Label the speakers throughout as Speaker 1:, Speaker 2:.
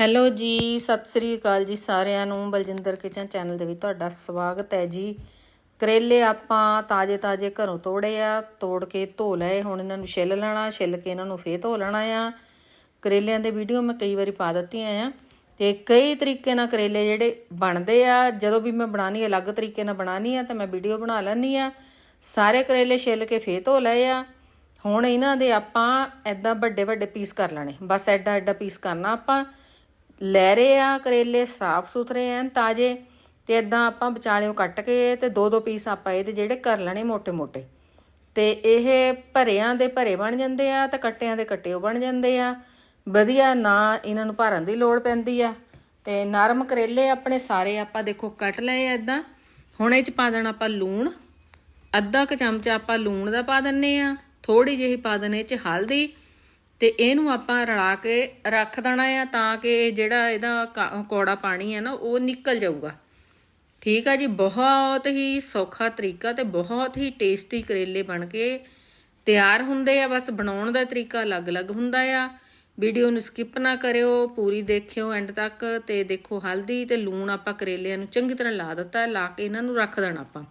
Speaker 1: Hello ਜੀ, ਸਤਿ ਸ੍ਰੀ ਅਕਾਲ ਜੀ ਸਾਰਿਆਂ ਨੂੰ। ਬਲਜਿੰਦਰ ਕਿਚਨ ਚੈਨਲ ਦੇ ਵਿੱਚ ਤੁਹਾਡਾ ਸਵਾਗਤ ਹੈ ਜੀ। ਕਰੇਲੇ ਆਪਾਂ ਤਾਜ਼ੇ ਤਾਜ਼ੇ ਘਰੋਂ ਤੋੜੇ ਆ, ਤੋੜ ਕੇ ਧੋ ਲਏ। ਹੁਣ ਇਹਨਾਂ ਨੂੰ ਛਿੱਲ ਲੈਣਾ, ਛਿੱਲ ਕੇ ਇਹਨਾਂ ਨੂੰ ਫੇਰ ਧੋ ਲੈਣਾ ਆ। ਕਰੇਲਿਆਂ ਦੇ ਵੀਡੀਓ ਮੈਂ ਕਈ ਵਾਰੀ ਪਾ ਦਿੱਤੀਆਂ ਆ। ਤੇ ਕਈ ਤਰੀਕੇ ਨਾਲ ਕਰੇਲੇ ਜਿਹੜੇ ਬਣਦੇ ਆ, ਜਦੋਂ ਵੀ ਮੈਂ ਬਣਾਣੀ ਅਲੱਗ ਤਰੀਕੇ ਨਾਲ ਬਣਾਣੀ ਆ, ਤਾਂ ਮੈਂ ਵੀਡੀਓ ਬਣਾ ਲੈਣੀ ਆ। ਸਾਰੇ ਕਰੇਲੇ ਛਿੱਲ ਕੇ ਫੇਰ ਧੋ ਲਏ ਆ। ਹੁਣ ਇਹਨਾਂ ਦੇ ਆਪਾਂ ਐਦਾਂ ਵੱਡੇ ਵੱਡੇ ਪੀਸ ਕਰ ਲੈਣੇ। ਬਸ ਐਡਾ ਐਡਾ ਪੀਸ ਕਰਨਾ ਆਪਾਂ। ਲੈ ਰਹੇ ਆ, ਕਰੇਲੇ ਸਾਫ਼ ਸੁਥਰੇ ਐਨ ਤਾਜ਼ੇ ਤੇ ਇਦਾਂ ਆਪਾਂ ਵਿਚਾਲਿਓ ਕੱਟ ਕੇ ਤੇ ਦੋ ਦੋ ਪੀਸ ਆਪਾਂ ਇਹਦੇ ਜਿਹੜੇ ਕਰ ਲੈਣੇ ਮੋਟੇ ਮੋਟੇ ਤੇ ਇਹ ਭਰਿਆਂ ਦੇ ਭਰੇ ਬਣ ਜਾਂਦੇ ਆ ਤੇ ਕੱਟਿਆਂ ਦੇ ਕੱਟੇ ਬਣ ਜਾਂਦੇ ਆ। ਵਧੀਆ ਨਾ ਇਹਨਾਂ ਨੂੰ ਭਰਨ ਦੀ ਲੋੜ ਪੈਂਦੀ ਆ। ਤੇ ਨਰਮ ਕਰੇਲੇ ਆਪਣੇ ਸਾਰੇ ਆਪਾਂ ਦੇਖੋ ਕੱਟ ਲਏ ਐਦਾਂ ਹੁਣ ਇਹ ਚ ਪਾ ਦੇਣਾ ਆਪਾਂ ਲੂਣ। ਅੱਧਾ ਕ ਚਮਚਾ ਆਪਾਂ ਲੂਣ ਦਾ ਪਾ ਦਿੰਨੇ ਆ। ਥੋੜੀ ਜਿਹੀ ਪਾ ਦਨੇ ਚ ਹਲਦੀ। ਤੇ ਇਹਨੂੰ ਆਪਾਂ ਰਲਾ ਕੇ ਰੱਖ ਦੇਣਾ ਆ ਤਾਂ ਕਿ ਜਿਹੜਾ ਇਹਦਾ ਕ- ਕੌੜਾ ਪਾਣੀ ਹੈ ਨਾ, ਉਹ ਨਿਕਲ ਜਾਊਗਾ। ਠੀਕ ਆ ਜੀ? ਬਹੁਤ ਹੀ ਸੌਖਾ ਤਰੀਕਾ ਤੇ ਬਹੁਤ ਹੀ ਟੇਸਟੀ ਕਰੇਲੇ ਬਣ ਕੇ ਤਿਆਰ ਹੁੰਦੇ ਆ। ਬਸ ਬਣਾਉਣ ਦਾ ਤਰੀਕਾ ਅਲੱਗ-ਅਲੱਗ ਹੁੰਦਾ ਆ। ਵੀਡੀਓ ਨੂੰ ਸਕਿਪ ਨਾ ਕਰਿਓ, ਪੂਰੀ ਦੇਖਿਓ ਐਂਡ ਤੱਕ ਤੇ ਦੇਖੋ ਹਲਦੀ ਤੇ ਲੂਣ ਆਪਾਂ ਕਰੇਲਿਆਂ ਨੂੰ ਚੰਗੀ ਤਰ੍ਹਾਂ ਲਾ ਦਿੱਤਾ, ਲਾ ਕੇ ਇਹਨਾਂ ਨੂੰ ਰੱਖ ਦੇਣਾ ਆਪਾਂ।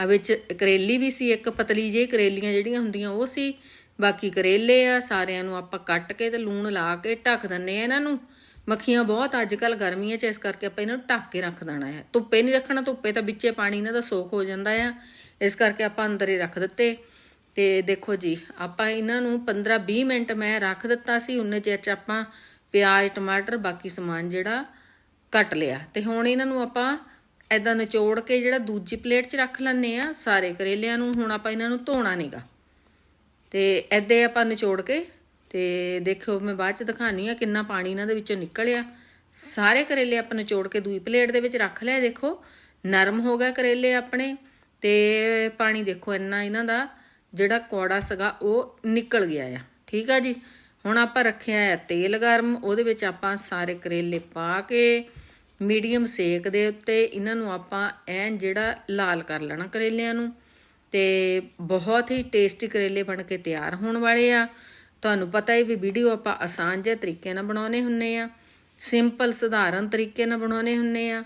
Speaker 1: ਆ ਵਿੱਚ ਕਰੇਲੀ ਵੀ ਸੀ, ਇੱਕ ਪਤਲੀ ਜਿਹੀ ਕਰੇਲੀਆਂ ਜਿਹੜੀਆਂ ਹੁੰਦੀਆਂ ਉਹ ਸੀ ਬਾਕੀ ਕਰੇਲੇ ਆ, ਸਾਰਿਆਂ ਨੂੰ ਆਪਾਂ ਕੱਟ ਕੇ ਤੇ ਲੂਣ ਲਾ ਕੇ ਢੱਕ ਦਿੰਨੇ ਆ ਇਹਨਾਂ ਨੂੰ। ਮੱਖੀਆਂ ਬਹੁਤ ਅੱਜ ਕੱਲ ਗਰਮੀਆਂ 'ਚ, ਇਸ ਕਰਕੇ ਆਪਾਂ ਇਹਨਾਂ ਨੂੰ ਢੱਕ ਕੇ ਰੱਖ ਦੇਣਾ ਹੈ। ਧੁੱਪੇ ਨਹੀਂ ਰੱਖਣਾ, ਧੁੱਪੇ ਤਾਂ ਵਿੱਚੇ ਪਾਣੀ ਇਹਨਾਂ ਦਾ ਸੋਖ ਹੋ ਜਾਂਦਾ ਆ। ਇਸ ਕਰਕੇ ਆਪਾਂ ਅੰਦਰ ਹੀ ਰੱਖ ਦਿੱਤੇ। ਤੇ ਦੇਖੋ ਜੀ, ਆਪਾਂ ਇਹਨਾਂ ਨੂੰ 15-20 ਮਿੰਟ ਮੈਂ ਰੱਖ ਦਿੱਤਾ ਸੀ, ਉਨੇ ਚਿਰ 'ਚ ਆਪਾਂ ਪਿਆਜ਼, ਟਮਾਟਰ, ਬਾਕੀ ਸਮਾਨ ਜਿਹੜਾ ਕੱਟ ਲਿਆ। ਤੇ ਹੁਣ ਇਹਨਾਂ ਨੂੰ ਆਪਾਂ ਐਦਾਂ ਨਿਚੋੜ ਕੇ ਜਿਹੜਾ ਦੂਜੀ ਪਲੇਟ 'ਚ ਰੱਖ ਲੈਣੇ ਆ, ਸਾਰੇ ਕਰੇਲਿਆਂ ਨੂੰ। ਹੁਣ ਆਪਾਂ ਇਹਨਾਂ ਨੂੰ ਧੋਣਾ ਨਹੀਂਗਾ ਤੇ ਐਦੇ ਆਪਾਂ ਨਿਚੋੜ ਕੇ ਤੇ ਦੇਖਿਓ ਮੈਂ ਬਾਅਦ ਚ ਦਿਖਾਣੀ ਆ ਕਿੰਨਾ ਪਾਣੀ ਇਹਨਾਂ ਦੇ ਵਿੱਚੋਂ ਨਿਕਲਿਆ। ਸਾਰੇ ਕਰੇਲੇ ਆਪਾਂ ਨਿਚੋੜ ਕੇ ਦੂਈ ਪਲੇਟ ਦੇ ਵਿੱਚ ਰੱਖ ਲਿਆ, ਦੇਖੋ। ਨਰਮ ਹੋ ਗਿਆ ਕਰੇਲੇ ਆਪਣੇ ਤੇ ਪਾਣੀ ਦੇਖੋ ਇੰਨਾ ਇਹਨਾਂ ਦਾ ਜਿਹੜਾ ਕੌੜਾ ਸੀਗਾ ਉਹ ਨਿਕਲ ਗਿਆ ਆ। ਠੀਕ ਆ ਜੀ? ਹੁਣ ਆਪਾਂ ਰੱਖਿਆ ਹੈ ਤੇਲ ਗਰਮ, ਉਹਦੇ ਵਿੱਚ ਆਪਾਂ ਸਾਰੇ ਕਰੇਲੇ ਪਾ ਕੇ ਮੀਡੀਅਮ ਸੇਕ ਦੇ ਉੱਤੇ ਇਹਨਾਂ ਨੂੰ ਆਪਾਂ ਐਨ ਜਿਹੜਾ ਲਾਲ ਕਰ ਲੈਣਾ ਕਰੇਲਿਆਂ ਨੂੰ। ਤੇ ਬਹੁਤ ਹੀ ਟੇਸਟੀ ਕਰੇਲੇ ਬਣ ਕੇ ਤਿਆਰ ਹੋਣ ਵਾਲੇ ਆ। ਤੁਹਾਨੂੰ ਪਤਾ ਹੀ ਵੀ ਵੀਡੀਓ ਆਪਾਂ ਆਸਾਨ ਜਿਹੇ ਤਰੀਕੇ ਨਾਲ ਬਣਾਉਨੇ ਹੁੰਨੇ ਆ। ਸਿੰਪਲ, ਸਧਾਰਨ ਤਰੀਕੇ ਨਾਲ ਬਣਾਉਨੇ ਹੁੰਨੇ ਆ।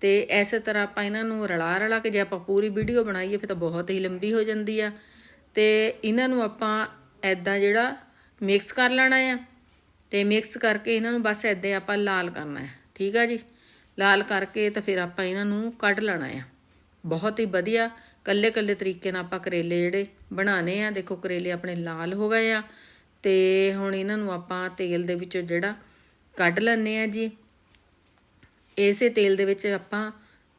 Speaker 1: ਤੇ ਐਸੇ ਤਰ੍ਹਾਂ ਆਪਾਂ ਇਹਨਾਂ ਨੂੰ ਰਲਾ ਰਲਾ ਕੇ ਜੇ ਆਪਾਂ ਪੂਰੀ ਵੀਡੀਓ ਬਣਾਈਏ ਫਿਰ ਤਾਂ ਬਹੁਤ ਹੀ ਲੰਬੀ ਹੋ ਜਾਂਦੀ ਆ। ਤੇ ਇਹਨਾਂ ਨੂੰ ਆਪਾਂ ਐਦਾਂ ਜਿਹੜਾ ਮਿਕਸ ਕਰ ਲੈਣਾ ਆ ਤੇ ਮਿਕਸ ਕਰਕੇ ਇਹਨਾਂ ਨੂੰ ਬਸ ਐਦਾਂ ਆਪਾਂ ਲਾਲ ਕਰਨਾ ਹੈ। ਠੀਕ ਆ ਜੀ? ਲਾਲ ਕਰਕੇ ਤਾਂ ਫਿਰ ਆਪਾਂ ਇਹਨਾਂ ਨੂੰ ਕੱਢ ਲੈਣਾ ਆ। ਬਹੁਤ ਹੀ ਵਧੀਆ ਕੱਲੇ ਕੱਲੇ ਤਰੀਕੇ ਨਾਲ ਆਪਾਂ ਕਰੇਲੇ ਜਿਹੜੇ ਬਣਾਣੇ ਆ, ਦੇਖੋ ਕਰੇਲੇ ਆਪਣੇ ਲਾਲ ਹੋ ਗਏ ਆ ਤੇ ਹੁਣ ਇਹਨਾਂ ਨੂੰ ਆਪਾਂ ਤੇਲ ਦੇ ਵਿੱਚੋਂ ਜਿਹੜਾ ਕੱਢ ਲੈਣੇ ਆ ਜੀ। ਇਸੇ ਤੇਲ ਦੇ ਵਿੱਚ ਆਪਾਂ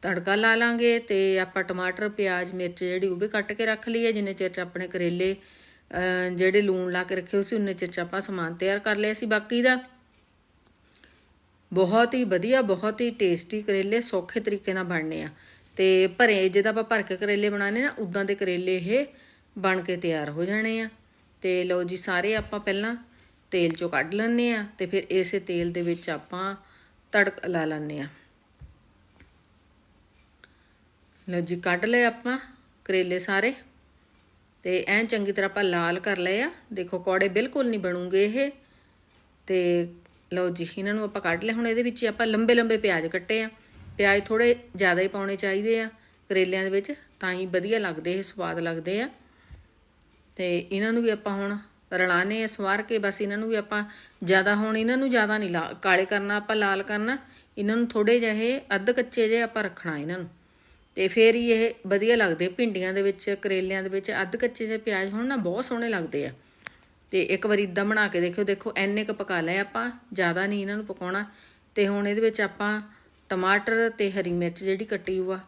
Speaker 1: ਤੜਕਾ ਲਾ ਲਾਂਗੇ ਤੇ ਆਪਾਂ ਟਮਾਟਰ, ਪਿਆਜ਼, ਮਿਰਚ ਜਿਹੜੀ ਉਹ ਵੀ ਕੱਟ ਕੇ ਰੱਖ ਲਈ ਹੈ ਜਿੰਨੇ ਚਿਰ ਚ ਆਪਣੇ ਕਰੇਲੇ ਜਿਹੜੇ ਲੂਣ ਲਾ ਕੇ ਰੱਖੇ ਹੋਏ ਸੀ ਉਹਨੇ ਚਿਰ ਚ ਆਪਾਂ ਸਮਾਨ ਤਿਆਰ ਕਰ ਲਿਆ ਸੀ ਬਾਕੀ ਦਾ। ਬਹੁਤ ਹੀ ਵਧੀਆ, ਬਹੁਤ ਹੀ ਟੇਸਟੀ ਕਰੇਲੇ ਸੌਖੇ ਤਰੀਕੇ ਨਾਲ ਬਣਨੇ ਆ। ਤੇ ਭਰੇ ਜਿਹਦਾ ਆਪਾਂ ਭਰ ਕੇ ਕਰੇਲੇ ਬਣਾਣੇ ਨਾ ਉਦਾਂ ਦੇ ਕਰੇਲੇ ਇਹ ਬਣ ਕੇ ਤਿਆਰ ਹੋ ਜਾਣੇ ਆ। ਤੇ ਲਓ ਜੀ, ਸਾਰੇ ਆਪਾਂ ਪਹਿਲਾਂ ਤੇਲ ਚੋਂ ਕੱਢ ਲੈਣੇ ਆ ਤੇ ਫਿਰ ਇਸੇ ਤੇਲ ਦੇ ਵਿੱਚ ਆਪਾਂ ਤੜਕ ਲਾ ਲੈਣੇ ਆ ਲਓ ਜੀ, ਕੱਢ ਲਏ ਆਪਾਂ ਕਰੇਲੇ ਸਾਰੇ। ਤੇ ਐਂ ਚੰਗੀ ਤਰ੍ਹਾਂ ਆਪਾਂ ਲਾਲ ਕਰ ਲਏ ਆ। ਦੇਖੋ, ਕੌੜੇ ਬਿਲਕੁਲ ਨਹੀਂ ਬਣੂਗੇ ਇਹ। ਤੇ ਲਓ ਜੀ, ਇਹਨਾਂ ਨੂੰ ਆਪਾਂ ਕੱਢ ਲਿਆ ਹੁਣ ਇਹਦੇ ਵਿੱਚ ਹੀ ਆਪਾਂ ਲੰਬੇ ਲੰਬੇ ਪਿਆਜ਼ ਕੱਟੇ ਆ। ਪਿਆਜ਼ ਥੋੜੇ ਜ਼ਿਆਦਾ ਹੀ ਪਾਉਣੇ ਚਾਹੀਦੇ ਆ ਕਰੇਲਿਆਂ ਦੇ ਵਿੱਚ, ਤਾਂ ਹੀ ਵਧੀਆ ਲੱਗਦੇ ਇਹ, ਸਵਾਦ ਲੱਗਦੇ ਆ। ਤੇ ਇਹਨਾਂ ਨੂੰ ਵੀ ਆਪਾਂ ਹੁਣ ਰਲਾਣੇ ਆ, ਸਵਾਰ ਕੇ ਬਸ ਇਹਨਾਂ ਨੂੰ ਵੀ ਆਪਾਂ ਜ਼ਿਆਦਾ, ਹੁਣ ਇਹਨਾਂ ਨੂੰ ਜ਼ਿਆਦਾ ਨਹੀਂ ਲਾ- ਕਾਲੇ ਕਰਨਾ ਆਪਾਂ, ਲਾਲ ਕਰਨਾ, ਇਹਨਾਂ ਨੂੰ ਥੋੜੇ ਜਿਹੇ ਅੱਧ ਕੱਚੇ ਜਿਹੇ ਆਪਾਂ ਰੱਖਣਾ ਇਹਨਾਂ ਨੂੰ। ਤੇ ਫੇਰ ਹੀ ਇਹ ਵਧੀਆ ਲੱਗਦੇ ਭਿੰਡੀਆਂ ਦੇ ਵਿੱਚ, ਕਰੇਲਿਆਂ ਦੇ ਵਿੱਚ ਅੱਧ ਕੱਚੇ ਜਿਹੇ ਪਿਆਜ਼ ਹੋਣ ਨਾ ਬਹੁਤ ਸੋਹਣੇ ਲੱਗਦੇ ਆ। ਤੇ ਇੱਕ ਵਾਰੀ ਇਦਾਂ ਬਣਾ ਕੇ ਦੇਖਿਓ, ਦੇਖੋ ਐਨੇ ਕ ਪਕਾ ਲਏ ਆਪਾਂ, ਜ਼ਿਆਦਾ ਨਹੀਂ ਇਹਨਾਂ ਨੂੰ ਪਕਾਉਣਾ। ਤੇ ਹੁਣ ਇਹਦੇ ਵਿੱਚ ਆਪਾਂ ਟਮਾਟਰ ਤੇ ਹਰੀ ਮਿਰਚ ਜਿਹੜੀ ਕੱਟੀ ਹੋਆ,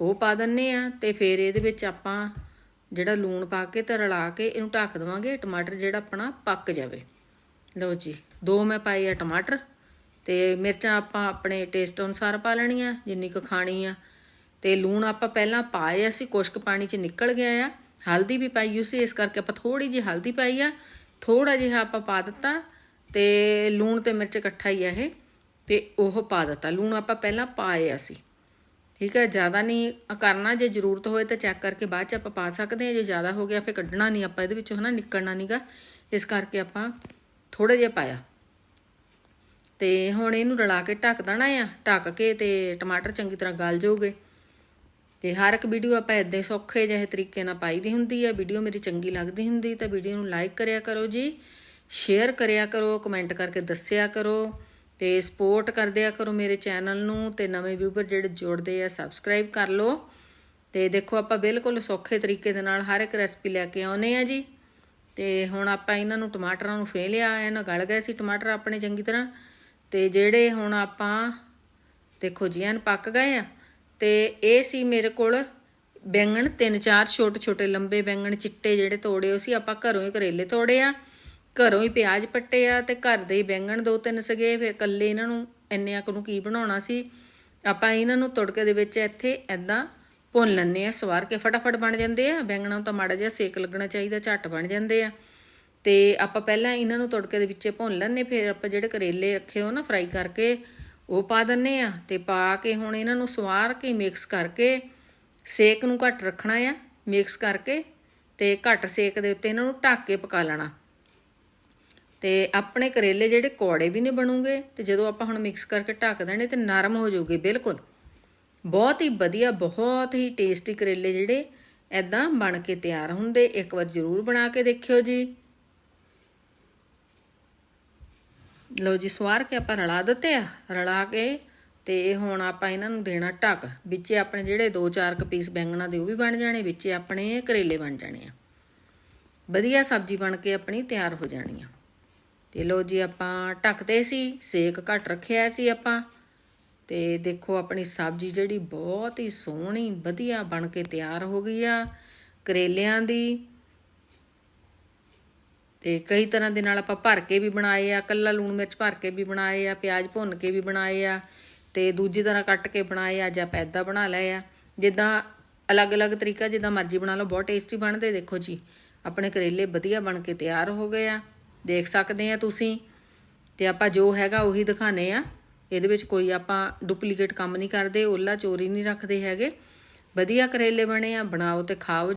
Speaker 1: ਉਹ ਪਾ ਦਿੰਨੇ ਆ ਤੇ ਫਿਰ ਇਹਦੇ ਵਿੱਚ ਆਪਾਂ ਜਿਹੜਾ ਲੂਣ ਪਾ ਕੇ ਤੇ ਰਲਾ ਕੇ ਇਹਨੂੰ ਢੱਕ ਦੇਵਾਂਗੇ, ਟਮਾਟਰ ਜਿਹੜਾ ਆਪਣਾ ਪੱਕ ਜਾਵੇ। ਲਓ ਜੀ, ਦੋ ਮੈਂ ਪਾਏ ਆ ਟਮਾਟਰ ਤੇ ਮਿਰਚਾਂ ਆਪਾਂ ਆਪਣੇ ਟੇਸਟ ਅਨੁਸਾਰ ਪਾ ਲੈਣੀਆਂ, ਜਿੰਨੀ ਕੁ ਖਾਣੀ ਆ। ਤੇ ਲੂਣ ਆਪਾਂ ਪਹਿਲਾਂ ਪਾਏ ਸੀ ਕੁਸ਼ਕ ਪਾਣੀ ਚ ਨਿਕਲ ਗਿਆ ਆ। ਹਲਦੀ ਵੀ ਪਾਈ ਸੀ, ਇਸ ਕਰਕੇ ਆਪਾਂ ਥੋੜੀ ਜਿਹੀ ਹਲਦੀ ਪਾਈ ਆ। ਥੋੜਾ ਜਿਹਾ ਆਪਾਂ ਪਾ ਦਿੱਤਾ ਤੇ ਲੂਣ ਤੇ ਮਿਰਚ ਇਕੱਠਾ ਹੀ ਆ ਇਹ। ਤੇ ਉਹ ਪਾ ਦਿੱਤਾ। ਲੂਣ ਆਪਾਂ ਪਹਿਲਾਂ ਪਾਏ ਸੀ ਠੀਕ ਹੈ ਜ਼ਿਆਦਾ ਨਹੀਂ ਕਰਨਾ। ਜੇ ਜ਼ਰੂਰਤ ਹੋਏ ਤਾਂ ਚੈੱਕ ਕਰਕੇ ਬਾਅਦ ਚ ਆਪਾਂ ਪਾ ਸਕਦੇ ਹਾਂ ਜੇ ਜ਼ਿਆਦਾ ਹੋ ਗਿਆ, ਫਿਰ ਕੱਢਣਾ ਨਹੀਂ ਆਪਾਂ ਇਹਦੇ ਵਿੱਚੋਂ, ਹਨਾ? ਨਿਕਲਣਾ ਨਹੀਂਗਾ। ਇਸ ਕਰਕੇ ਆਪਾਂ ਥੋੜਾ ਜਿਹਾ ਪਾਇਆ। ਤੇ ਹੁਣ ਇਹਨੂੰ ਰਲਾ ਕੇ ਢੱਕ ਦੇਣਾ ਆ। ਢੱਕ ਕੇ ਤੇ ਟਮਾਟਰ ਚੰਗੀ ਤਰ੍ਹਾਂ ਗਲ ਜਾਓਗੇ। ਤੇ ਹਰ ਇੱਕ ਵੀਡੀਓ ਆਪਾਂ ਇਦਾਂ ਸੌਖੇ ਜਿਹੇ ਤਰੀਕੇ ਨਾਲ ਪਾਈ ਦੀ ਹੁੰਦੀ ਹੈ ਵੀਡੀਓ ਮੇਰੀ ਚੰਗੀ ਲੱਗਦੀ ਹੁੰਦੀ ਤਾਂ ਵੀਡੀਓ ਨੂੰ ਲਾਈਕ ਕਰਿਆ ਕਰੋ ਜੀ। ਸ਼ੇਅਰ ਕਰਿਆ ਕਰੋ, ਕਮੈਂਟ ਕਰਕੇ ਦੱਸਿਆ ਕਰੋ। ਤੇ ਸਪੋਰਟ ਕਰਦਿਆ ਕਰੋ ਮੇਰੇ ਚੈਨਲ ਨੂੰ ਤੇ ਨਵੇਂ ਵਿਊਵਰ ਜਿਹੜੇ ਜੁੜਦੇ ਆ ਸਬਸਕ੍ਰਾਈਬ ਕਰ ਲਓ। ਤੇ ਦੇਖੋ ਆਪਾਂ ਬਿਲਕੁਲ ਸੌਖੇ ਤਰੀਕੇ ਦੇ ਨਾਲ ਹਰ ਇੱਕ ਰੈਸਪੀ ਲੈ ਕੇ ਆਉਨੇ ਆ ਜੀ। ਤੇ ਹੁਣ ਆਪਾਂ ਇਹਨਾਂ ਨੂੰ ਟਮਾਟਰਾਂ ਨੂੰ ਫੇ ਲਿਆ, ਇਹਨਾਂ ਗਲ ਗਏ ਸੀ ਟਮਾਟਰ ਆਪਣੇ ਚੰਗੀ ਤਰ੍ਹਾਂ। ਤੇ ਜਿਹੜੇ ਹੁਣ ਆਪਾਂ ਦੇਖੋ ਜੀ, ਐਨ ਪੱਕ ਗਏ ਆ। ਤੇ ਇਹ ਸੀ ਮੇਰੇ ਕੋਲ ਬੈਂਗਣ ਤਿੰਨ ਚਾਰ ਛੋਟੇ ਛੋਟੇ ਲੰਬੇ ਬੈਂਗਣ ਚਿੱਟੇ ਜਿਹੜੇ ਤੋੜੇ ਉਹ ਸੀ, ਆਪਾਂ ਘਰੋਂ ਹੀ ਕਰੇਲੇ ਤੋੜੇ ਆ। ਘਰੋਂ ਹੀ ਪਿਆਜ਼ ਪੱਟੇ ਆ ਤੇ ਘਰ ਦੇ ਹੀ ਬੈਂਗਣ ਦੋ ਤਿੰਨ ਸਗੇ, ਫਿਰ ਕੱਲੇ ਇਹਨਾਂ ਨੂੰ, ਇੰਨੇ ਕੁ ਨੂੰ ਕੀ ਬਣਾਉਣਾ ਸੀ? ਆਪਾਂ ਇਹਨਾਂ ਨੂੰ ਤੜਕੇ ਦੇ ਵਿੱਚ ਇੱਥੇ ਐਦਾਂ ਭੁੰਨ ਲੈਂਦੇ ਆ, ਸਵਾਰ ਕੇ ਫਟਾਫਟ ਬਣ ਜਾਂਦੇ ਆ। ਬੈਂਗਣਾਂ ਤਾਂ ਮਾੜਾ ਜਿਹਾ ਸੇਕ ਲੱਗਣਾ ਚਾਹੀਦਾ, ਝੱਟ ਬਣ ਜਾਂਦੇ ਆ। ਤੇ ਆਪਾਂ ਪਹਿਲਾਂ ਇਹਨਾਂ ਨੂੰ ਤੜਕੇ ਦੇ ਵਿੱਚ ਭੁੰਨ ਲੈਂਦੇ ਫਿਰ ਆਪਾਂ ਜਿਹੜੇ ਕਰੇਲੇ ਰੱਖੇ ਹੋ ਨਾ ਫਰਾਈ ਕਰਕੇ ਉਹ ਪਾ ਦਿੰਨੇ ਆ ਤੇ ਪਾ ਕੇ ਹੁਣ ਇਹਨਾਂ ਨੂੰ ਸਵਾਰ ਕੇ ਮਿਕਸ ਕਰਕੇ ਸੇਕ ਨੂੰ ਘੱਟ ਰੱਖਣਾ ਆ, ਮਿਕਸ ਕਰਕੇ ਤੇ ਘੱਟ ਸੇਕ ਦੇ ਉੱਤੇ ਇਹਨਾਂ ਨੂੰ ਢੱਕ ਕੇ ਪਕਾ ਲੈਣਾ। ਤੇ ਆਪਣੇ ਕਰੇਲੇ ਜਿਹੜੇ ਕੌੜੇ ਵੀ ਨਹੀਂ ਬਣੂਗੇ, ਤੇ ਜਦੋਂ ਆਪਾਂ ਹੁਣ ਮਿਕਸ ਕਰਕੇ ਢੱਕ ਦੇਣੇ ਤੇ ਨਰਮ ਹੋ ਜਾਊਗੇ ਬਿਲਕੁਲ। ਬਹੁਤ ਹੀ ਵਧੀਆ, ਬਹੁਤ ਹੀ ਟੇਸਟੀ ਕਰੇਲੇ ਜਿਹੜੇ ਐਦਾਂ ਬਣ ਕੇ ਤਿਆਰ ਹੁੰਦੇ, ਇੱਕ ਵਾਰ ਜ਼ਰੂਰ ਬਣਾ ਕੇ ਦੇਖਿਓ ਜੀ। ਲਓ ਜੀ, ਸਵਾਰ ਕੇ ਆਪਾਂ ਰਲਾ ਦਿੱਤੇ ਆ, ਰਲਾ ਕੇ ਤੇ ਹੁਣ ਆਪਾਂ ਇਹਨਾਂ ਨੂੰ ਦੇਣਾ ਢੱਕ। ਵਿੱਚ ਆਪਣੇ ਜਿਹੜੇ 2-4 ਕ ਪੀਸ ਬੈਂਗਣਾ ਦੇ ਉਹ ਵੀ ਬਣ ਜਾਣੇ, ਵਿੱਚ ਆਪਣੇ ਕਰੇਲੇ ਬਣ ਜਾਣੇ ਆ। ਵਧੀਆ ਸਬਜ਼ੀ ਬਣ ਕੇ ਆਪਣੀ ਤਿਆਰ ਹੋ ਜਾਣੀ ਆ। ਤੇ ਲੋ ਜੀ ਆਪਾਂ ਢੱਕਦੇ ਸੀ, ਸੇਕ ਘੱਟ ਰੱਖਿਆ ਸੀ ਆਪਾਂ। ਤੇ ਦੇਖੋ ਆਪਣੀ ਸਬਜ਼ੀ ਜਿਹੜੀ ਬਹੁਤ ਹੀ ਸੋਹਣੀ, ਵਧੀਆ ਬਣ ਕੇ ਤਿਆਰ ਹੋ ਗਈ ਆ ਕਰੇਲਿਆਂ ਦੀ। ਤੇ ਕਈ ਤਰ੍ਹਾਂ ਦੇ ਨਾਲ ਆਪਾਂ ਭਰ ਕੇ ਵੀ ਬਣਾਏ ਆ, ਕੱਲਾ ਲੂਣ ਮਿਰਚ ਭਰ ਕੇ ਵੀ ਬਣਾਏ ਆ, ਪਿਆਜ਼ ਭੁੰਨ ਕੇ ਵੀ ਬਣਾਏ ਆ, ਤੇ ਦੂਜੀ ਤਰ੍ਹਾਂ ਕੱਟ ਕੇ ਬਣਾਏ ਆ ਜਾਂ ਪੈਦਾ ਬਣਾ ਲਏ ਆ। ਜਿੱਦਾਂ ਅਲੱਗ-ਅਲੱਗ ਤਰੀਕਾ ਜਿੱਦਾਂ ਮਰਜ਼ੀ ਬਣਾ ਲਓ, ਬਹੁਤ ਟੇਸਟੀ ਬਣਦੇ ਦੇਖੋ ਜੀ। ਆਪਣੇ ਕਰੇਲੇ ਵਧੀਆ ਬਣ ਕੇ ਤਿਆਰ ਹੋ ਗਏ ਆ। ਦੇਖ ਸਕਦੇ ਆ ਤੁਸੀਂ। ਤੇ ਆਪਾਂ ਜੋ ਹੈਗਾ ਉਹੀ ਦਿਖਾਣੇ ਆ। ਇਹਦੇ ਵਿੱਚ ਕੋਈ ਆਪਾਂ ਡੁਪਲੀਕੇਟ ਕੰਮ ਨਹੀਂ ਕਰਦੇ ਓਲਾ ਚੋਰੀ ਨਹੀਂ ਰੱਖਦੇ ਹੈਗੇ। ਵਧੀਆ ਕਰੇਲੇ ਬਣੇ ਆ, ਬਣਾਓ ਤੇ ਖਾਓ।